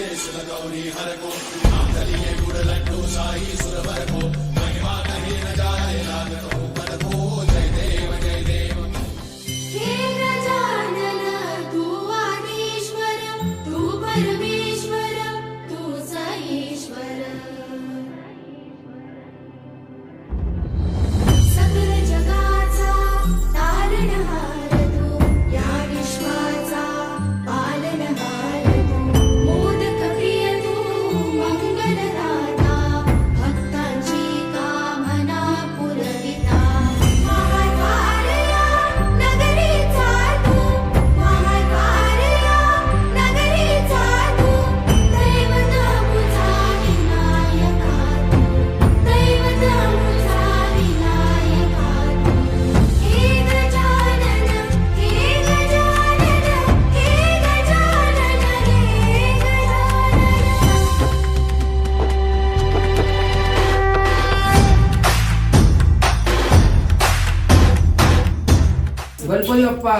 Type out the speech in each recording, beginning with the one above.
కేసుల గౌరీ హరకు ఆకలియే గుడలంటూ సా गणपती बाप्पा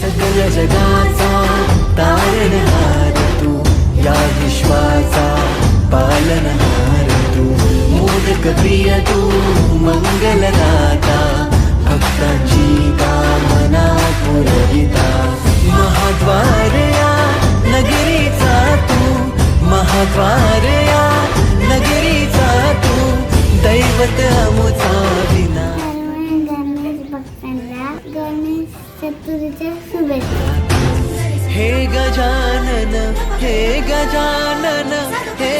सकल जगाचा तारणहार तू या विश्वाचा पालनहार तू मोदक प्रिय तू मंगलदाता भक्तांची कामना पुरविता. महाद्वार या नगरीचा तू महाद्वार नगरीचा तू दैवत अमुचा चतुर्जय सुबह हे गजानन हे गजानन हे